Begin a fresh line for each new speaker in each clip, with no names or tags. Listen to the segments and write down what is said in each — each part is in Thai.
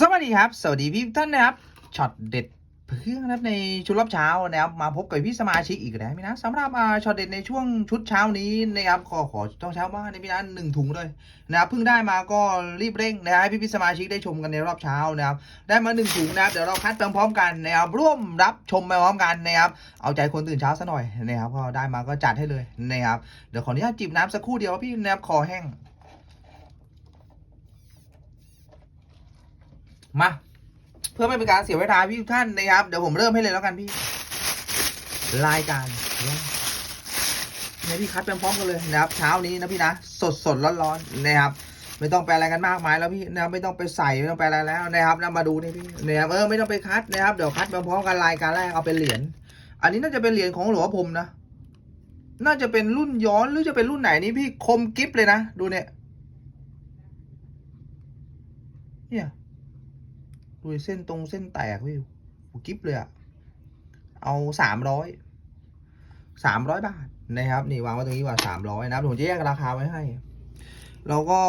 สวัสดีครับ สวัสดีพี่ท่านนะครับช็อตเด็ดเพื่อนนะครับในชุดรอบเช้านะครับมาพบกับพี่สมาชิกอีกแล้วพี่นะสำหรับช็อตเด็ดในช่วงชุดเช้านี้นะครับขอขอต้องเช้าว่าในพี่นะหนึ่งถุงเลยนะครับเพิ่งได้มาก็รีบเร่งนะครับให้พี่พี่สมาชิกได้ชมกันในรอบเช้านะครับได้มาหนึ่งถุงนะครับเดี๋ยวเราคัดพร้อมๆกันนะครับร่วมรับชมไปพร้อมกันนะครับเอาใจคนตื่นเช้าซะหน่อยนะครับก็ได้มาก็จัดให้เลยนะครับเดี๋ยวขออนุญาตจิบน้ำสักครู่เดียวพี่นะครับคอแห้ง มา เพื่อไม่เป็นการเสียเวลาพี่ทุกท่านนะครับ เดี๋ยวผมเริ่มให้เลยแล้วกันพี่ รายการเนี่ยพี่คัดไปพร้อมกันเลยนะครับ เช้านี้นะพี่นะ สดสดร้อนร้อนๆนะครับ ไม่ต้องไปอะไรกันมากมายแล้วพี่นะครับไม่ต้องไปใส่ไม่ต้องไปอะไรแล้วนะครับนะมาดูนี่พี่นะครับเออไม่ต้องไปคัดนะครับเดี๋ยวคัดไปพร้อมกันรายการแรกเอาเป็นเหรียญอันนี้น่าจะเป็นเหรียญของหลวงพรมนะน่าจะเป็นรุ่นย้อนหรือจะเป็นรุ่นไหนนี่พี่คมกิฟเลยนะ ดูเนี่ยเนี่ย ดูเส้นตรงเส้นแตกพี่โอ้กิ๊บเลยอะเอาสามร้อยสามร้อยบาทนะครับ นี่วางไว้ตรงนี้ว่าสามร้อยนะครับผมจะแยกราคาไว้ให้ แล้วก็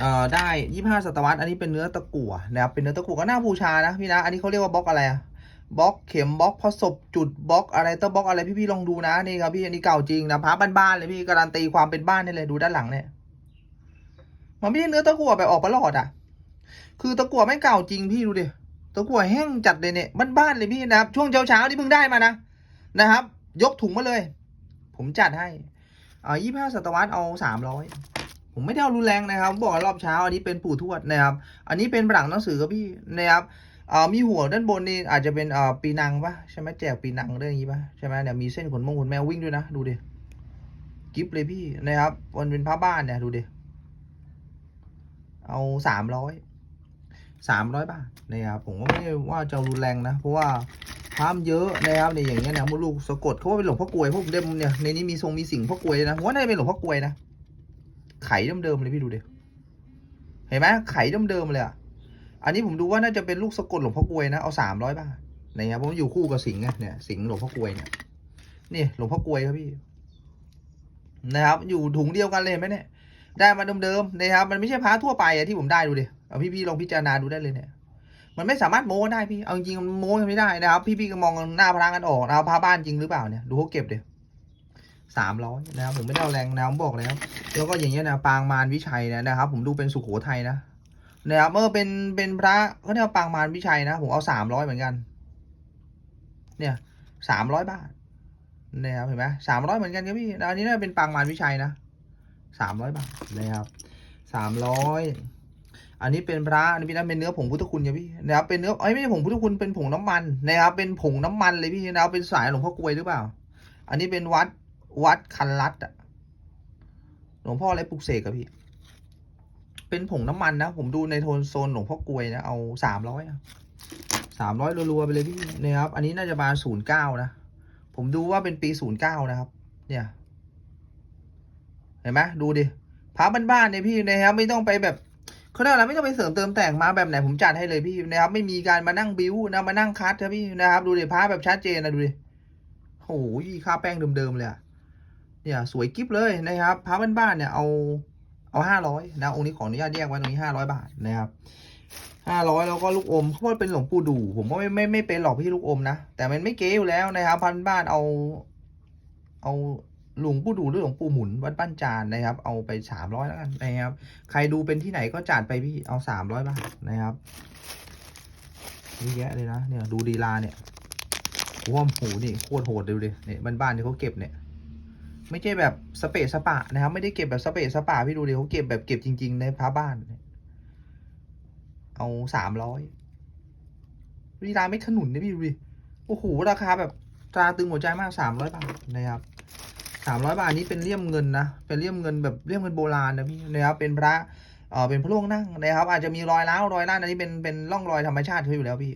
เอ่อได้ยี่ห้าศตวรรษอันนี้เป็นเนื้อตะกั่วนะครับ เป็นเนื้อตะกั่วก็น่าบูชานะพี่นะ อันนี้เขาเรียกว่าบล็อกอะไรอะบล็อกเข็มบล็อกผสบจุดบล็อกอะไรต้อบล็อกอะไรพี่ๆลองดูนะนี่ครับพี่อันนี้เก่าจริงนะพระบ้านๆเลยพี่การันตีความเป็นบ้านได้เลยดูด้านหลังเนี่ยมันไม่ใช่เนื้อตะกั่วแบบออกประหลอดอะ คือตะกั่วไม่เก่าจริงพี่ดูดิตะกั่วแห้งจัดเลยเนี่ยบ้านๆเลยพี่นะครับ ช่วงเช้าๆที่เพิ่งได้มานะนะครับ ยกถุงมาเลย ผมจัดให้อ่ายี่ห้าศตวรรษเอาสามร้อยผมไม่ได้เอารุนแรงนะครับ บอกรอบเช้าอันนี้เป็นปู่ทวดนะครับ อันนี้เป็นประดังหนังสือครับพี่นะครับอ่ามีหัวด้านบนนี่อาจจะเป็นอ่าปีนังปะใช่ไหมแจกปีนังเรื่องนี้ปะใช่ไหมเนี่ยมีเส้นขนมงขนแมววิ่งด้วยนะดูดิกิฟเลยพี่นะครับมันเป็นผ้าบ้านเนี่ยดูดิเอาสามร้อย สามร้อยบาทนะครับผมก็ไม่ได้ว่าจะรุนแรงนะ เพราะว่าพามเยอะนะครับในอย่างเงี้ยนะมดลูกสะกดเขาว่าเป็นหลวงพ่อกลวยพวกเดิมเนี่ยในนี้มีทรงมีสิ่งพ่อกลวยนะว่าน่าจะเป็นหลวงพ่อกลวยนะไข่เดิมๆเลยพี่ดูดิเห็นไหมไข่เดิมๆเลยอะอันนี้ผมดูว่าน่าจะเป็นลูกสะกดหลวงพ่อกลวยนะเอาสามร้อยบาทนะครับเพราะมันอยู่คู่กับสิงห์ไงเนี่ยสิงห์หลวงพ่อกลวยเนี่ยนี่หลวงพ่อกลวยครับพี่นะครับอยู่ถุงเดียวกันเลยเห็นไหมเนี่ยได้มาเดิมๆนะครับมันไม่ใช่พระทั่วไปอะที่ผมได้ดูดิ เอาพี่ๆลองพิจารณาดูได้เลยเนี่ย มันไม่สามารถโม้ได้พี่ เอาจริงมันโม้กันไม่ได้นะครับ พี่ๆก็มองหน้าพระกันออกนะครับพระบ้านจริงหรือเปล่าเนี่ย ดูเขาเก็บเดี๋ยสามร้อยนะครับผมไม่ได้เอาแรงนะผมบอกแล้ว แล้วก็อย่างเงี้ยนะปางมารวิชัยนะนะครับ ผมดูเป็นสุโขทัยนะนะครับเมื่อเป็นเป็นพระเขาเรียกว่าปางมารวิชัยนะผมเอาสามร้อยเหมือนกัน เนี่ยสามร้อยบาทนะครับเห็นไหมสามร้อยเหมือนกันครับพี่แล้วอันนี้น่าจะเป็นปางมารวิชัยนะสามร้อยบาทนะครับสามร้อย อันนี้เป็นพระอันนี้เป็นเป็นเนื้อผงพุทธคุณเนี่ยพี่นะครับเป็นเนื้อเอ้ไม่ใช่ผงพุทธคุณเป็นผงน้ำมันนะครับเป็นผงน้ำมันเลยพี่นะครับเป็นสายหลวงพ่อกลวยหรือเปล่า อันนี้เป็นวัดวัดคันรัตอะหลวงพ่ออะไรปลุกเสกอะพี่ เป็นผงน้ำมันนะ ผมดูในโทนโซนหลวงพ่อกลวยนะเอาสามร้อยสามร้อยรัวๆไปเลยพี่นะครับ อันนี้น่าจะมาศูนย์เก้านะผมดูว่าเป็นปีศูนย์เก้านะครับ เนี่ยเห็นไหมดูดิพระบ้านๆเนี่ยพี่นะครับไม่ต้องไปแบบ เขาเรียกอะไรไม่ต้องไปเสริมเติมแต่งมาแบบไหนผมจัดให้เลยพี่นะครับ ไม่มีการมานั่งบิ้วนะมานั่งคัดนะพี่นะครับ ดูดิพระแบบชัดเจนนะดูดิโอ้ยค่าแป้งเดิมๆเลยอะเนี่ยสวยกิ๊บเลยนะครับพระบ้านๆเนี่ยเอาเอาห้าร้อยนะองค์นี้ขออนุญาตแยกไว้ตรงนี้ห้าร้อยบาทนะครับห้าร้อยแล้วก็ลูกอมเพราะว่าเป็นหลวงปู่ดู ผมก็ไม่ไม่ไม่เป็นหรอกพี่ลูกอมนะแต่มันไม่เก๋อยู่แล้วนะครับพันบ้านเอา เอา หลวงปู่ดูหรือหลวงปู่หมุนวัดบ้านจานนะครับ เอาไปสามร้อยแล้วกันนะครับ ใครดูเป็นที่ไหนก็จัดไปพี่เอาสามร้อยบาทนะครับเยอะแยะเลยนะเนี่ยดูดีลาเนี่ยว่ามหูนี่โคตรโหดดูดิเนี่ยบ้านๆที่เขาเก็บเนี่ย ไม่ใช่แบบสเปซสปะนะครับ ไม่ได้เก็บแบบสเปซสปะพี่ดูดิเขาเก็บแบบเก็บจริง ๆ ในพระบ้านเอาสามร้อยดีลาไม่ขนุนนะพี่ดูดิโอ้โหราคาแบบตราตึงหัวใจมากสามร้อยบาทนะครับ สามร้อยบาทนี้เป็นเลี่ยมเงินนะ เป็นเลี่ยมเงินแบบเลี่ยมเงินโบราณนะพี่นะครับเป็นพระเอ่อเป็นพระล่วงนั่งนะครับ อาจจะมีรอยร้าวรอยล้านอันนี้เป็นเป็นร่องรอยธรรมชาติเขาอยู่แล้วพี่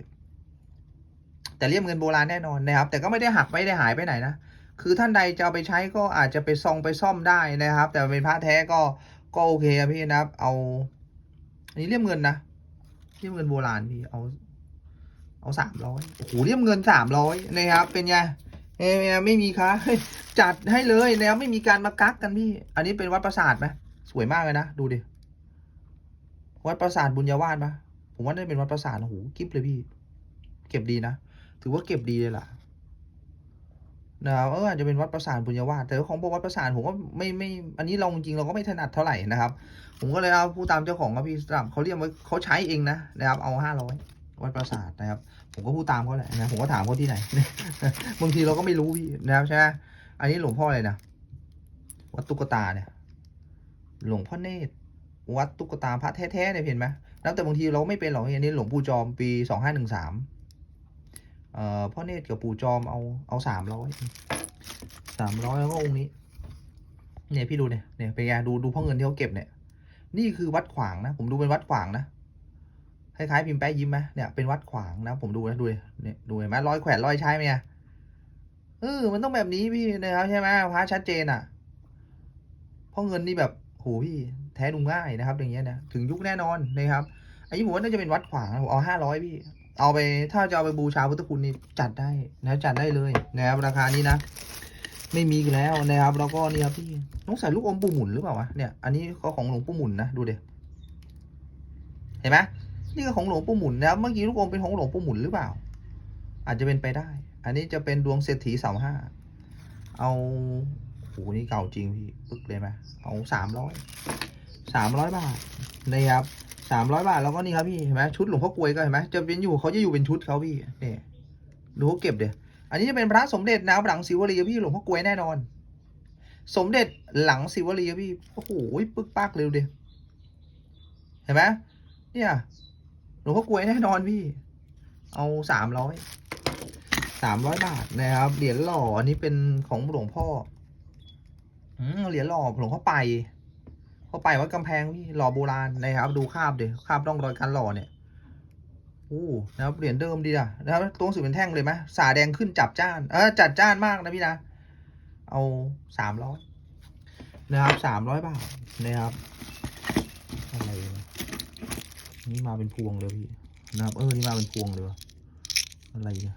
แต่เลี่ยมเงินโบราณแน่นอนนะครับ แต่ก็ไม่ได้หักไม่ได้หายไปไหนนะคือท่านใดจะเอาไปใช้ก็อาจจะไปซองไปซ่อมได้นะครับ แต่เป็นพระแท้ก็ก็โอเคพี่นะครับ เอาอันนี้เลี่ยมเงินนะเลี่ยมเงินโบราณพี่เอา เอาสามร้อยโอ้โหเลี่ยมเงินสามร้อยนะครับเป็นไง เอ้ยไม่มีคะจัดให้เลยแล้วไม่มีการมากักกันพี่ อันนี้เป็นวัดประสาทไหมสวยมากเลยนะ ดูดิวัดประสาทบุญญาวาสปะผมว่าน่าจะเป็นวัดประสาทโอ้โหกิฟเลยพี่ เก็บดีนะถือว่าเก็บดีเลยล่ะนะครับเอออาจจะเป็นวัดประสานบุญญาวาสแต่ของบอกวัดประสานผมก็ไม่ไม่ อันนี้เราจริงเราก็ไม่ถนัดเท่าไหร่นะครับ ผมก็เลยเอาผู้ตามเจ้าของครับพี่สลับเขาเรียกไว้เขาใช้เองนะนะครับเอาห้าร้อย วัดประสาทนะครับ ผมก็พูดตามเขาแหละนะผมก็ถามเขาที่ไหน บางทีเราก็ไม่รู้พี่นะครับใช่ไหมอันนี้หลวงพ่ออะไรนะวัดตุ๊กตาเนี่ย หลวงพ่อเนตรวัดตุ๊กตาพระแท้ๆเนี่ยเห็นไหมแล้วแต่บางทีเราไม่เป็นหรอกอันนี้หลวงปู่จอมปีสองห้าหนึ่งสามเอ่อพ่อเนตรกับปู่จอมเอาเอาสามร้อยสามร้อยแล้วก็องค์นี้ เนี่ยพี่ดูเนี่ยเนี่ยเป็นไงดูดูพ่อเงินที่เขาเก็บเนี่ย นี่คือวัดขวางนะ ผมดูเป็นวัดขวางนะ คล้ายๆพิมพ์แป๊ะยิ้มไหมเนี่ยเป็นวัดขวางนะผมดูนะดูเนี่ยดูเห็นไหมรอยแขวนรอยใช้ไหมเนี่ยเออมันต้องแบบนี้พี่นะครับใช่ไหมพระชัดเจนอะเพ่อเงินนี่แบบโหพี่แท้ดูง่ายนะครับ อย่างเงี้ยนะถึงยุคแน่นอนนะครับอันนี้ผมว่าน่าจะเป็นวัดขวางผมเอาห้าร้อยพี่ เอาไปถ้าจะเอาไปบูชาพุทธคุณนี่จัดได้นะจัดได้เลยนะครับราคานี้นะ ไม่มีแล้วนะครับแล้วก็นี่ครับพี่ต้องใส่ลูกอมปู่หมุนหรือเปล่าวะเนี่ยอันนี้ก็ของหลวงปู่หมุนนะดูเด็เห็นไหม นี่ก็ของหลวงปู่หมุนนะครับเมื่อกี้ลูกอมเป็นของหลวงปู่หมุนหรือเปล่า อาจจะเป็นไปได้ อันนี้จะเป็นดวงเศรษฐีเสาห้า เอาโหนี่เก่าจริงพี่ปึ๊กเลยไหมเอาสามร้อยสามร้อยบาทนะครับสามร้อยบาทแล้วก็นี่ครับพี่เห็นไหมชุดหลวงพ่อกวยก็เห็นไหมจะเป็นอยู่เขาจะอยู่เป็นชุดเขาพี่นี่ดูเขาเก็บเดี๋ยวอันนี้จะเป็นพระสมเด็จนะครับหลังศิวลีพี่หลวงพ่อกวยแน่นอน สมเด็จหลังศิวลีพี่โอ้โหปึ๊กปักเร็วเดียวเห็นไหมเนี่ย หลวงพ่อกลวยแน่นอนพี่ เอาสามร้อยสามร้อยบาทนะครับ เหรียญหล่ออันนี้เป็นของหลวงพ่ออืมเหรียญหล่อหลวงพ่อไปพ่อไปวัดกำแพงพี่หล่อโบราณนะครับดูคาบเดี๋ยวคาบร่องรอยการหล่อเนี่ยโอ้นะครับเหรียญเดิมดีอะนะครับตัวหนังสือเป็นแท่งเลยไหมสาแดงขึ้นจับจ้าน เออจัดจ้านมากนะพี่นะ เอาสามร้อยนะครับสามร้อยบาทนะครับอะไรวะ นี่มาเป็นพวงเลยพี่นะครับเออนี่มาเป็นพวงเลยวะอะไรเนี่ย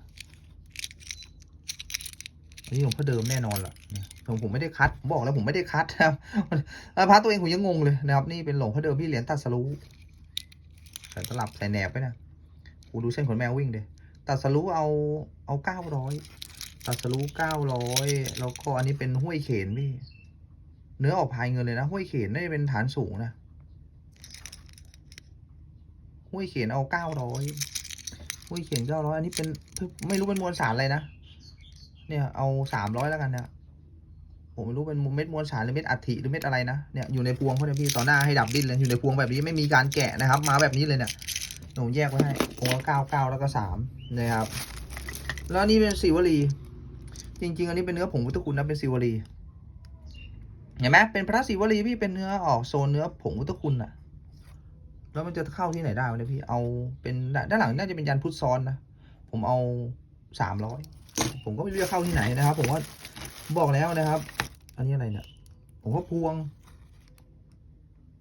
อันนี้หลวงพ่อเดิมแน่นอนแหละเนี่ยผมผมไม่ได้คัดผมบอกแล้วผมไม่ได้คัดนะครับพระตัวเองผมยังงงเลยนะครับ นี่เป็นหลวงพ่อเดิมพี่เหรียญตัดสรู้ใส่ตลับใส่แหนบไปนะกูดูเส้นขนแมววิ่งเดยตัดสรู้เอาเอาเก้าร้อยตัดสรู้เก้าร้อยแล้วก็อันนี้เป็นห้วยเขนพี่ เนื้อออกพายเงินเลยนะ ห้วยเขนนี่เป็นฐานสูงนะ ห้วยเขียนเอาเก้าร้อยห้วยเขียนเก้าร้อยอันนี้เป็นไม่รู้เป็นมวลสารอะไรนะ เนี่ยเอาสามร้อยแล้วกันเนี่ยผมไม่รู้เป็นเม็ดมวลสารหรือเม็ดอัฐิหรือเม็ดอะไรนะ เนี่ยอยู่ในพวงเขาเนี่ยพี่ต่อหน้าให้ดับดิ้นเลยอยู่ในพวงแบบนี้ไม่มีการแกะนะครับ มาแบบนี้เลยเนี่ยผมแยกไว้ให้ผมก็เก้าเก้าแล้วก็สามนะครับ แล้วนี่เป็นสิวลี จริง ๆ อันนี้เป็นเนื้อผงพุทธคุณนะเป็นสิวลีเห็นไหมเป็นพระศิวลีพี่เป็นเนื้อออกโซนเนื้อผงพุทธคุณอะ แล้วมันจะเข้าที่ไหนได้วะเนี่ยพี่ เอาเป็นด้านหลังน่าจะเป็นยันพุทธซ้อนนะ ผมเอาสามร้อย ผมก็ไม่รู้จะเข้าที่ไหนนะครับ ผมว่าบอกแล้วนะครับ อันนี้อะไรเนี่ย ผมก็พวง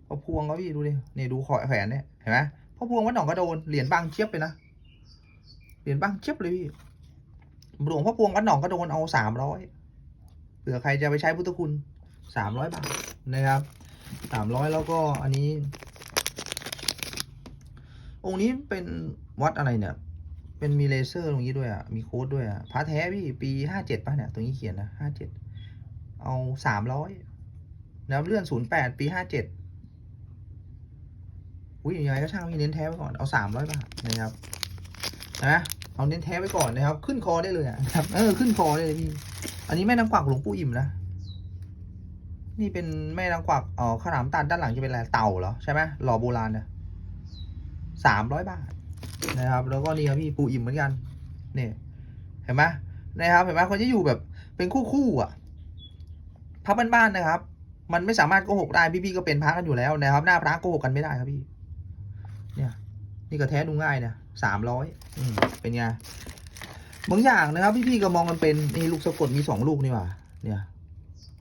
ก็พวงเขาพี่ดูดินี่ดูขอแขวนเนี่ยเห็นไหมพ่อพวงวัดหนองกระโดนเหรียญบางเชียบเลยนะ เหรียญบางเชียบเลยพี่หลวงพ่อพวงวัดหนองกระโดนเอาสามร้อยเผื่อใครจะไปใช้พุทธคุณสามร้อยบาทนะครับสามร้อยแล้วก็อันนี้ องค์นี้เป็นวัดอะไรเนี่ย เป็นมีเลเซอร์ตรงนี้ด้วยอะ มีโค้ดด้วยอะพระแท้พี่ปีห้าเจ็ดป่ะเนี่ย ตรงนี้เขียนนะห้าเจ็ด เอาสามร้อยนะครับเลื่อนศูนย์แปดปีห้าเจ็ดอุ้ยยังไงก็ช่างพี่เน้นแท้ไว้ก่อน เอาสามร้อยบาทนะครับ นะเอาเน้นแท้ไว้ก่อนนะครับ ขึ้นคอได้เลยอะครับ เออ ขึ้นคอได้เลยพี่ อันนี้แม่นางกวักหลวงปู่อิ่มนะนี่เป็นแม่นางกวักอ๋อขนามตัดด้านหลังจะเป็นอะไรเต่าเหรอใช่ไหมหล่อโบราณเนี่ย สามร้อยบาทนะครับ แล้วก็นี่ครับพี่ปูอิ่มเหมือนกันเนี่ยเห็นไหมนะครับเห็นไหมเขาจะอยู่แบบเป็นคู่คู่ๆอะพระบ้านๆนะครับ มันไม่สามารถโกหกได้พี่ๆก็เป็นพระกันอยู่แล้วนะครับ หน้าพระโกหกกันไม่ได้ครับพี่ เนี่ย นี่ก็แท้ดูง่ายนะสามร้อยเป็นไงบางอย่างนะครับ พี่ๆก็มองกันเป็นนี่ลูกสะกดมีสองลูกนี่หว่าเนี่ย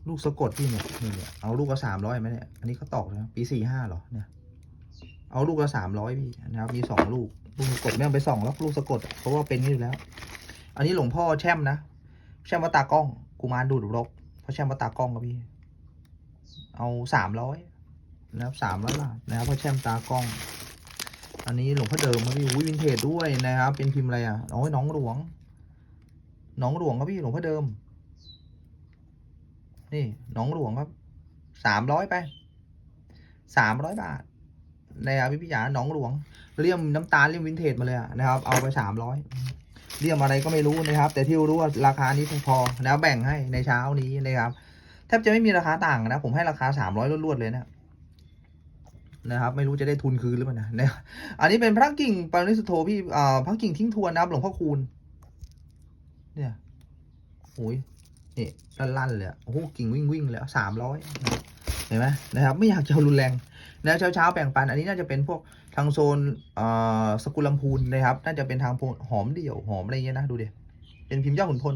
ลูกสะกดพี่เนี่ยนี่เนี่ยเอาลูกละสามร้อยไหมเนี่ยอันนี้เขาตอกนะปีสี่ห้าหรอเนี่ย เอาลูกละสามร้อยพี่นะครับมีสองลูกลูกสะกดไม่ต้องไปส่องแล้วลูกสะกดเพราะว่าเป็นนี่อยู่แล้ว อันนี้หลวงพ่อแช่มนะแช่มวัตากล้องกุมารดูดรกเพราะแช่มวัตากล้องครับพี่ เอาสามร้อยนะครับสามร้อยบาทนะครับเพราะแช่มตากล้อง อันนี้หลวงพ่อเดิมครับพี่วินเทจด้วยนะครับ เป็นพิมพ์อะไรอะโอ้ยน้องหลวง น้องหลวงครับพี่หลวงพ่อเดิม นี่น้องหลวงครับสามร้อยไปสามร้อยบาท นะครับพี่พี่จ๋าน้องหลวงเลี่ยมน้ำตาลเลี่ยมวินเทจมาเลยนะครับ เอาไปสามร้อยเลี่ยมอะไรก็ไม่รู้นะครับ แต่ที่รู้ว่าราคานี้พอนะครับแบ่งให้ในเช้านี้นะครับแทบจะไม่มีราคาต่างนะ ผมให้ราคาสามร้อยรวดๆเลยนะนะครับ ไม่รู้จะได้ทุนคืนหรือเปล่านะนะอันนี้เป็นพระกิ่งปาริสุทโธพี่อ่าพระกิ่งทิ้งทวนนะครับหลวงพ่อคูณเนี่ยโอ้ยนี่ลั่นๆเลยอะโอ้โหกิ่งวิ่งวิ่งๆเลยสามร้อยเห็นไหมนะครับ ไม่อยากจะรุนแรง นะเช้าเช้าๆแบ่งปัน อันนี้น่าจะเป็นพวกทางโซนเอ่อสกุลลำพูนนะครับ น่าจะเป็นทางหอมเดี่ยวหอมอะไรเงี้ยนะดูเดิเป็นพิมพ์เจ้าขุนพล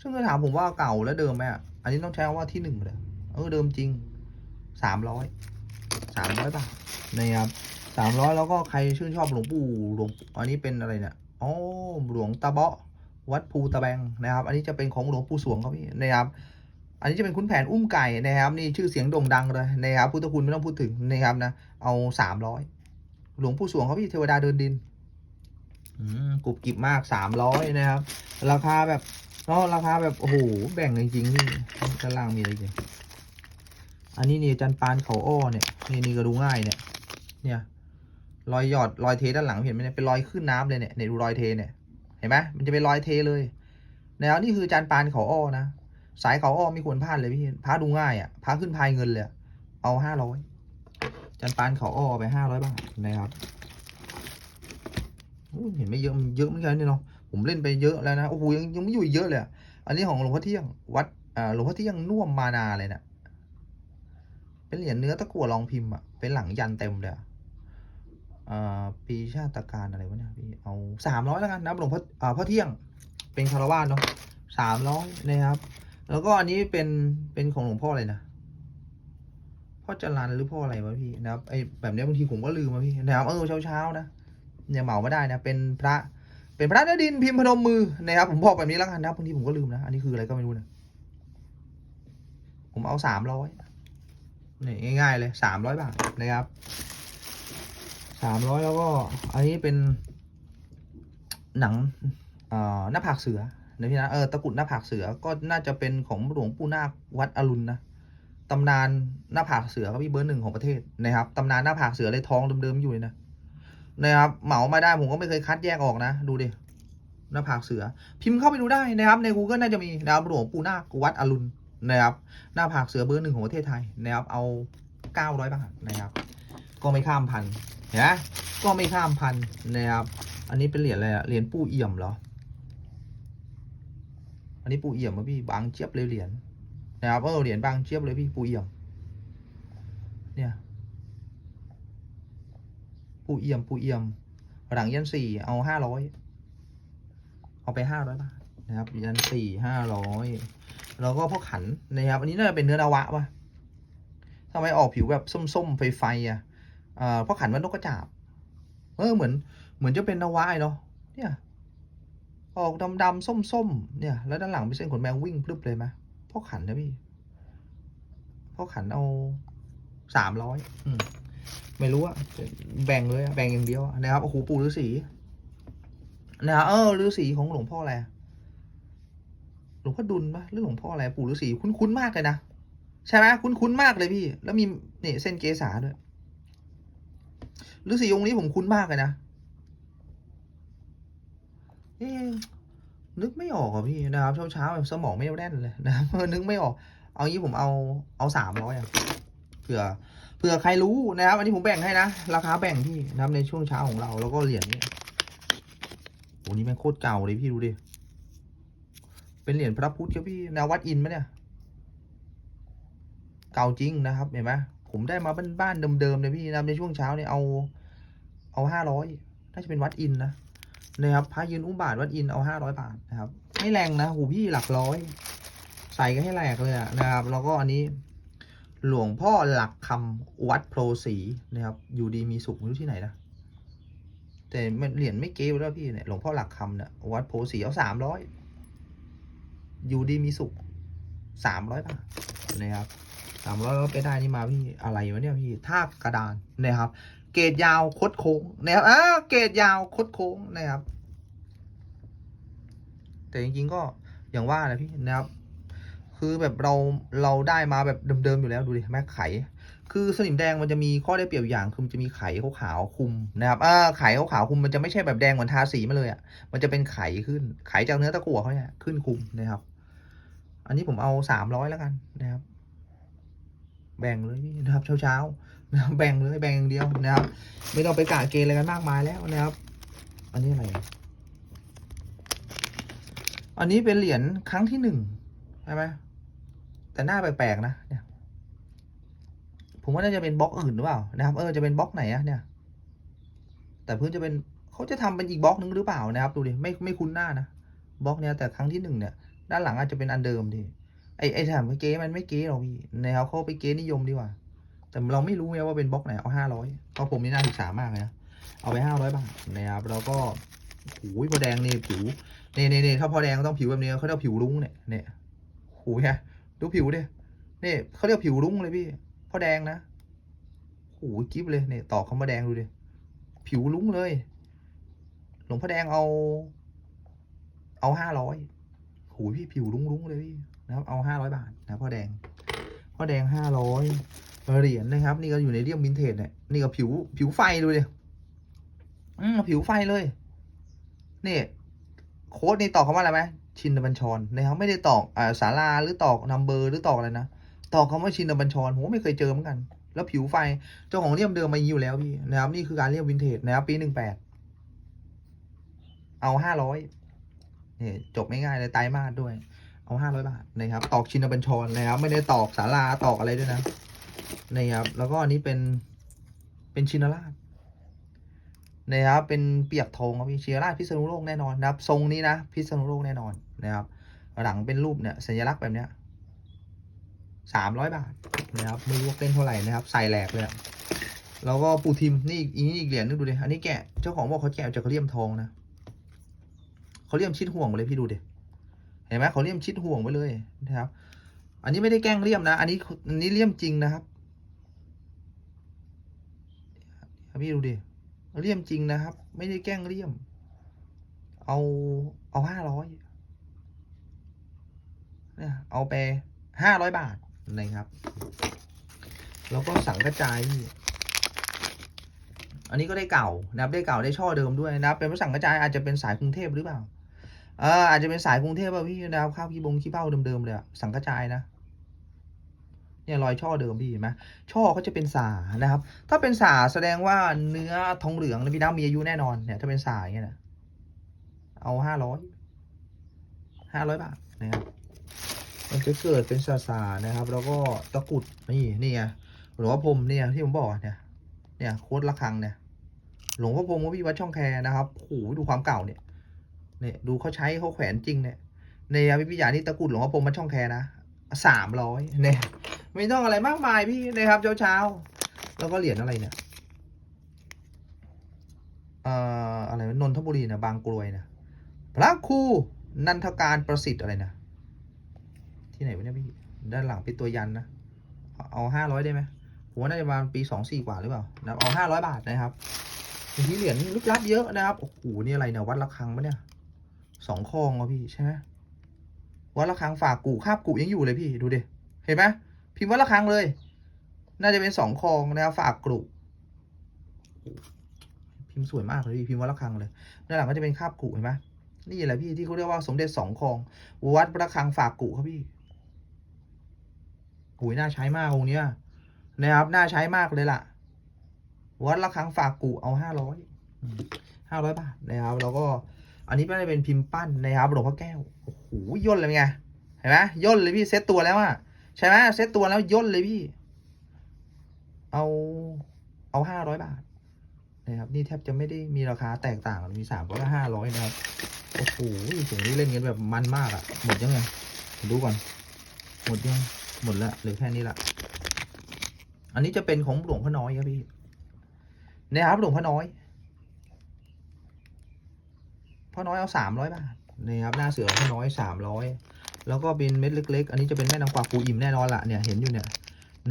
ซึ่งถ้าถามผมว่าเก่าและเดิมไหมอันนี้ต้องใช้ว่าที่หนึ่งเลยเออเดิมจริงสามร้อยสามร้อยบาทนะครับสามร้อยแล้วก็ใครชื่นชอบหลวงปู่หลวงอันนี้เป็นอะไรเนี่ยอ๋อหลวงตาเบาะวัดภูตะแบงนะครับ อันนี้จะเป็นของหลวงปู่สวงครับพี่นะครับ อันนี้จะเป็นคุณแผนอุ้มไก่นะครับนี่ชื่อเสียงโด่งดังเลยนะครับพุทธคุณไม่ต้องพูดถึงนะครับนะเอาสามร้อยหลวงปู่สวงเขาพี่เทวดาเดินดินอืมกรุบกริบมากสามร้อยนะครับ ราคาแบบเนาะราคาแบบโอ้โหแบ่งจริงๆนี่ด้านล่างมีอะไรอีกอันนี้นี่จันปานเขาอ้อเนี่ยนี่นี่ก็ดูง่ายเนี่ย เนี่ยรอยหยอดรอยเทด้านหลังเห็นไหมเนี่ยเป็นรอยขึ้นน้ำเลยเนี่ยเนี่ยดูรอยเทเนี่ยเห็นไหมมันจะเป็นรอยเทเลย แล้วนี่คือจานปานเขาอ้อนะ สายเขาอ้อไม่ควรพลาดเลยพี่พระดูง่ายอะพระขึ้นพายเงินเลยเอาห้าร้อยจานปานเขาอ้อไปห้าร้อยบาทนะครับเห็นไม่เยอะมันเยอะเหมือนกันเนี่ยเนาะผมเล่นไปเยอะแล้วนะโอ้โหยังยังไม่อยู่เยอะเลยอะอันนี้ของหลวงพ่อเที่ยงวัดอ่าหลวงพ่อเที่ยงน่วมมานาเลยนะเป็นเหรียญเนื้อตะกั่วรองพิมพ์อะเป็นหลังยันเต็มเลยอะอ่าปีชาตการอะไรวะเนี่ยพี่เอาสามร้อยแล้วกันนะหลวงพ่ออ่าพ่อเที่ยงเป็นคารวาสเนาะสามร้อยนะครับ แล้วก็อันนี้เป็นเป็นของหลวงพ่ออะไรนะพ่อจรันหรือพ่ออะไรวะพี่นะครับไอแบบเนี้ยบางทีผมก็ลืมมาพี่นะครับเออเช้าเช้านะเนี่ยเหมาไม่ได้นะ เป็นพระ เป็นพระเนื้อดินพิมพ์พนมมือนะครับ ผมบอกแบบนี้แล้วกันนะบางทีผมก็ลืมนะอันนี้คืออะไรก็ไม่รู้นะผมเอาสามร้อยนี่ง่ายๆเลยสามร้อยบาทนะครับสามร้อยแล้วก็ อันนี้เป็นหนังอ่อหน้าผากเสือ นะพี่นะเออตะกุดหน้าผากเสือก็น่าจะเป็นของหลวงปู่นาควัดอรุณนะตำนานหน้าผากเสือครับพี่เบอร์หนึ่งของประเทศนะครับตำนานหน้าผากเสือเลยทองเดิมๆอยู่เลยนะนะครับเหมามาได้ผมก็ไม่เคยคัดแยกออกนะ ดูดิหน้าผากเสือ พิมพ์เข้าไปดูได้นะครับใน Google น่าจะมีนะครับหลวงปู่นาควัดอรุณนะครับหน้าผากเสือเบอร์หนึ่งของประเทศไทยนะครับเอาเก้าร้อยบาทนะครับ ก็ไม่ข้ามพันนไหมก็ไม่ข้ามพันนะครับ อันนี้เป็นเหรียญอะไรอะเหรียญปู่เอี่ยมเหรอ นนี้ปูเอี่ยมมาพี่บางเจี๊ยบเลยเหรียญนะครับเออเหรียญบางเจี๊ยบเลยพี่ปูเอี่ยม เนี่ย ปูเอี่ยมปูเอี่ยมหลังยันสี่เอาห้าร้อยเอาไปห้าร้อยบาทนะครับยันสี่ห้าร้อยแล้วก็พวกขันนะครับอันนี้น่าจะเป็นเนื้อนาวะปะทำไมออกผิวแบบส้มๆไฟๆอะอ่าพวกขันมันนกกระจาบเออเหมือน เหมือนจะเป็นนาวะเนาะเนี่ย ออกดำๆส้มๆเนี่ย แล้วด้านหลังเป็นเส้นขนแมววิ่งพลึบเลยไหมพ่อขันนะพี่พ่อขันเอาสามร้อยไม่รู้อะแบ่งเลยแบ่งอย่างเดียวนะครับโอ้โหปู่ฤาษีนะครับเออฤาษีของหลวงพ่ออะไรหลวงพ่อดุลปะหรือหลวงพ่ออะไรปู่ฤาษีคุ้นๆมากเลยนะใช่ไหมคุ้นๆมากเลยพี่ แล้วมีเนี่ยเส้นเกษาด้วยฤาษีองค์นี้ผมคุ้นมากเลยนะ เอ๊นึกไม่ออกอะพี่นะครับเช้าเช้าแบบสมองไม่แน่นเลยนะครับนึกไม่ออก เอางี้ผมเอาเอาสามร้อยอะเผื่อเผื่อใครรู้นะครับ อันนี้ผมแบ่งให้นะ ราคาแบ่งพี่นะครับในช่วงเช้าของเราแล้วก็เหรียญนี่โหนี่แม่งโคตรเก่าเลยพี่ดูดิ เป็นเหรียญพระพุทธครับพี่นววัดอินไหมเนี่ย เก่าจริงนะครับเห็นไหมผมได้มาบ้านๆเดิมๆเลยพี่นะครับในช่วงเช้าเนี่ยเอา เอาห้าร้อยน่าจะเป็นวัดอินนะ นะครับพระยืนอุ้มบาทวัดอินเอาห้าร้อยบาทนะครับไม่แรงนะหูพี่หลักร้อย ใส่กันให้แหลกเลยนะครับ แล้วก็อันนี้ หลวงพ่อหลักคำวัดโพสีนะครับ อยู่ดีมีสุขไม่รู้ที่ไหนนะแต่เหรียญไม่เก๋แล้วพี่เนี่ยหลวงพ่อหลักคำเนี่ยวัดโพศรีเอาสามร้อยอยู่ดีมีสุขสามร้อยบาทนะครับสามร้อยก็ไปได้นี่มาพี่อะไรวะเนี่ยพี่ท่ากระดานนะครับ เกรดยาวคดโค้งนะครับอ่าเกรดยาวคดโค้งนะครับ แต่จริงๆก็อย่างว่าแหละพี่นะครับ คือแบบเราเราได้มาแบบเดิมๆอยู่แล้วดูดิแม่ไข คือสนิมแดงมันจะมีข้อได้เปรียบอย่างคือมันจะมีไขขาวๆคุมนะครับอ่าไขขาวๆคุมมันจะไม่ใช่แบบแดงเหมือนทาสีมาเลยอะมันจะเป็นไขขึ้นไขจากเนื้อตะกั่วเขาเนี่ยขึ้นคุมนะครับ อันนี้ผมเอาสามร้อยแล้วกันนะครับ แบ่งเลยพี่นะครับ เช้าๆ นะครับแบ่งเลยแบ่งอย่างเดียวนะครับ ไม่ต้องไปกะเกณฑ์อะไรกันมากมายแล้วนะครับ อันนี้อะไรอันนี้เป็นเหรียญครั้งที่หนึ่งใช่ไหมแต่หน้าแปลกๆนะเนี่ย ผมว่าน่าจะเป็นบล็อกอื่นหรือเปล่านะครับ เออจะเป็นบล็อกไหนอะเนี่ย แต่เพื่อนจะเป็นเขาจะทำเป็นอีกบล็อกนึงหรือเปล่านะครับ ดูดิไม่ไม่คุ้นหน้านะบล็อกเนี้ยแต่ครั้งที่หนึ่งเนี่ย ด้านหลังอาจจะเป็นอันเดิมดิไอไอแถมเก๊มันไม่เก๊หรอกพี่นะครับเขาไปเก๊นิยมดีกว่า แต่เราไม่รู้ไงว่าเป็นบล็อกไหนเอาห้าร้อยเพราะผมนี่น่าศึกษามากเลยนะเอาไปห้าร้อยบาทนะครับแล้วก็โอ้ยพอแดงนี่ผิวเนี่นี่นี่ถ้าพอแดงต้องผิวแบบนี้เขาเรียกผิวรุ้งเนี่ยเนี่ยโอ้ยฮะดูผิวดินี่ยเขาเรียกผิวรุ้งเลยพี่พอแดงนะโอ้ยกิ๊บเลยเนี่ยต่อคำว่าแดงดูดิผิวรุ้งเลย หลวงพ่อแดงเอา เอาห้าร้อยโหพี่ผิวรุ้งๆเลยพี่นะครับเอาห้าร้อยบาทนะพ่อแดงพ่อแดงห้าร้อย เหรียญนะครับ นี่ก็อยู่ในเรียมวินเทจเนี่ยนี่ก็ผิวผิวไฟดูดิอืมผิวไฟเลย นี่ โค้ดนี่ตอกคำว่าอะไรไหมชินบัญชรนะครับไม่ได้ตอกอ่าสาราหรือตอกนัมเบอร์หรือตอกอะไรนะตอกคำว่าชินบัญชรผมไม่เคยเจอเหมือนกัน แล้วผิวไฟเจ้าของเรียมเดิมมาอยู่แล้วพี่นะครับนี่คือการเรียมวินเทจนะครับปีหนึ่งแปดเอาห้าร้อยนี่จบง่ายๆเลยไตรมาสด้วย เอาห้าร้อยบาทนะครับ ตอกชินบัญชรนะครับ ไม่ได้ตอกสาราตอกอะไรด้วยนะ นะครับ แล้วก็อันนี้เป็นเป็นชินราชนะครับเป็นเปียกทองครับพี่ชินราชพิษณุโลกแน่นอนนะครับ ทรงนี้นะพิษณุโลกแน่นอนนะครับ หลังเป็นรูปเนี่ยสัญลักษณ์แบบเนี้ยสามร้อยบาทนะครับไม่รู้ว่าเป็นเท่าไหร่นะครับ ใส่แหลกเลยแล้วก็ปูทิมนี่อีนี่อีกเหรียญนึงดูดิอันนี้แกะเจ้าของบอกเขาแกะจากเขาเลี่ยมทองนะเขาเลี่ยมชิดห่วงไปเลยพี่ดูดิเห็นไหมเขาเลี่ยมชิดห่วงไปเลยนะครับ อันนี้ไม่ได้แกล้งเลี่ยมนะ อันนี้อันนี้เลี่ยมจริงนะครับ พี่ดูดิเลี่ยมจริงนะครับ ไม่ได้แกล้งเลี่ยม เอาเอาห้าร้อยเนี่ยเอาไปห้าร้อยบาทนะครับ แล้วก็สังกระจายอันนี้ก็ได้เก่านะครับได้เก่าได้ช่อเดิมด้วยนะครับเป็นพระสังกระจายอาจจะเป็นสายกรุงเทพหรือเปล่าเอออาจจะเป็นสายกรุงเทพป่ะพี่ดาวข้าวขี้บงขี้เบ้าเดิมๆเลยสังกระจายนะ เนี่ยรอยช่อเดิมพี่เห็นไหมช่อเขาจะเป็นสานะครับ ถ้าเป็นสาแสดงว่าเนื้อทองเหลืองนะพี่น้ำมีอายุแน่นอนเนี่ย ถ้าเป็นสาอย่างเงี้ยนะเอาห้าร้อยห้าร้อยบาทนะครับมันจะเกิดเป็นสาสานะครับ แล้วก็ตะกุดนี่นี่ไงหลวงพ่อพรมเนี่ยที่ผมบอกเนี่ย เนี่ยโคตรละคังเนี่ย หลวงพ่อพรมวัดพี่วัดช่องแคนะครับโอ้โหดูความเก่าเนี่ยเนี่ยดูเขาใช้เขาแขวนจริงเนี่ยในอภิพิยานี่ตะกุดหลวงพ่อพรหมมันช่องแคนะสามร้อยเนี่ย ไม่ต้องอะไรมากมายพี่นะครับเช้าเช้าแล้วก็เหรียญอะไรเนี่ยเอ่ออะไรนนทบุรีนะบางกรวยนะพระครูนันทการประสิทธิ์อะไรนะที่ไหนวะเนี่ยพี่ด้านหลังเป็นตัวยันนะ เอาห้าร้อยได้ไหมผมว่าน่าจะประมาณปีสองสี่กว่าหรือเปล่านะเอาห้าร้อยบาทนะครับทีนี้เหรียญลึกลับเยอะนะครับโอ้โหนี่อะไรเนี่ยวัดระฆังปะเนี่ยสองคลองอะพี่ใช่ไหมวัดระฆังฝากกูคาบกูยังอยู่เลยพี่ดูดิเห็นไหม พิมพ์วัดระฆังเลย น่าจะเป็นสองคลองนะครับฝากกรุพิมพ์สวยมากเลยพี่พิมพ์วัดระฆังเลยด้านหลังก็จะเป็นคาบกูเห็นไหมนี่แหละพี่ที่เขาเรียกว่าสมเด็จสองคลอง วัดระฆังฝากกูครับพี่โอ้ยน่าใช้มากองเนี้ยนะครับน่าใช้มากเลยล่ะ วัดระฆังฝากกูเอาห้าร้อยห้าร้อยบาทนะครับ แล้วก็ อันนี้ไม่ได้เป็นพิมพ์ปั้นนะครับหลวงพ่อแก้วโอ้โหย่นเลยไงเห็นไหมย่นเลยพี่เซตตัวแล้วอะ ใช่ไหมเซตตัวแล้วย่นเลยพี่ เอาเอาห้าร้อยบาทนะครับนี่แทบจะไม่ได้มีราคาแตกต่างมีสามร้อยห้าร้อยนะครับโอ้โหถึงนี้เล่นกันแบบมันมากอะหมดยังไงดูก่อน หมดยังหมดแล้วเหลือแค่นี้ละอันนี้จะเป็นของหลวงพ่อน้อยครับพี่นะครับหลวงพ่อน้อยพ่อน้อยเอาสามร้อยบาทนี่ครับหน้าเสือพ่อน้อยสามร้อย แล้วก็เป็นเม็ดเล็ก ๆ อันนี้จะเป็นแม่นางกวักปูอิ่มแน่นอนละเนี่ยเห็นอยู่เนี่ย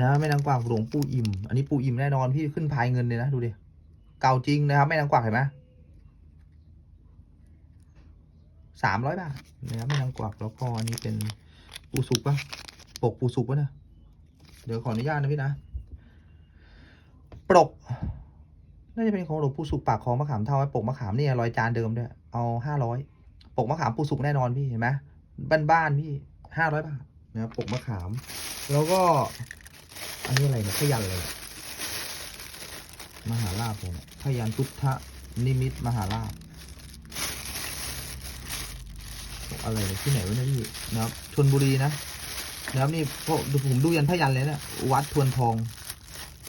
นะแม่นางกวากหลวงปูอิ่ม อันนี้ปูอิ่มแน่นอนพี่ขึ้นพายเงินเลยนะดูดิเก่าจริงนะครับแม่นางกวากเห็นไหมสามร้อยบาทนะครับแม่นางกวากแล้วก็อันนี้เป็นปูสุกปะปกปูสุกปะเนี่ยเดี๋ยวขออนุญาตนะพี่นะปกน่าจะเป็นของหลวงปู่สุกปากของมะขามเท่าไว้ปกมะขามนี่ยรอยจานเดิมด้วยเอาห้าร้อยปกมะขามปูสุกแน่นอนพี่เห็นไหม บ้านๆพี่ห้าร้อยบาทนะครับปกมะขาม แล้วก็ อันนี้อะไรเนี่ยพยันเลยมหาลาภเลยเนี่ยพยันพุทธนิมิตมหาลาภอะไรเนี่ยที่ไหนวะเนี่ยพี่นะครับชนบุรีนะนะครับนี่พวกผมดูยันพยันเลยเนะวัดทวนทอง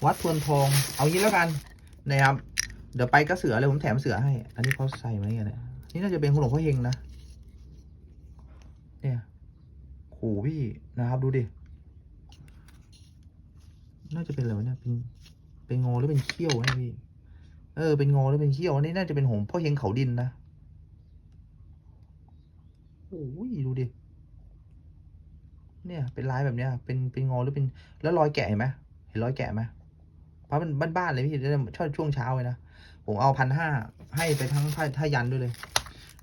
วัดทวนทอง เอางี้แล้วกันนะครับ เดี๋ยวไปก็เสือเลยผมแถมเสือให้ อันนี้เขาใส่ไหมเนี่ยนี่น่าจะเป็นของหลวงพ่อเฮงนะ เนี่ย โหพี่นะครับดูดิ น่าจะเป็นอะไรวะเนี่ย เป็น เป็นงอหรือเป็นเขี้ยวนะพี่ เออ เป็นงอหรือเป็นเขี้ยว อันนี้น่าจะเป็นหงพ่อเฮงเขาดินนะโอ้ยดูดิ เนี่ย เป็นลายแบบเนี้ย เป็น เป็นงอหรือเป็น แล้วรอยแกะเห็นไหมเห็นรอยแกะไหมเพราะมันบ้านๆเลยพี่ชอบช่วงเช้าเลยนะ ผมเอาพันห้าให้ไปทั้งท่าท่ายันด้วยเลย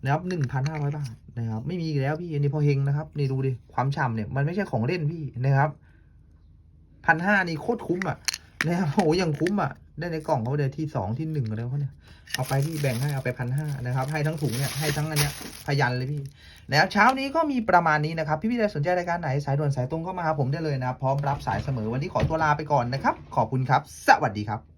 นะครับหนึ่งพันห้าร้อยบาทนะครับ ไม่มีอีกแล้วพี่อันนี้พอเฮงนะครับนี่ดูดิความฉ่ำเนี่ยมันไม่ใช่ของเล่นพี่นะครับพันห้านี่โคตรคุ้มอะนะครับโอ้ยยังคุ้มอะได้ในกล่องเขาเลยที่สองที่หนึ่งอะไรเขาเนี่ยเอาไปพี่แบ่งให้เอาไปพันห้านะครับ ให้ทั้งถุงเนี่ยให้ทั้งอันเนี้ยพยันเลยพี่นะครับเช้านี้ก็มีประมาณนี้นะครับ พี่พี่ๆใดสนใจรายการไหนสายด่วนสายตรงก็มาหาผมได้เลยนะครับพร้อมรับสายเสมอวันนี้ขอตัวลาไปก่อนนะครับ ขอบคุณครับ สวัสดีครับ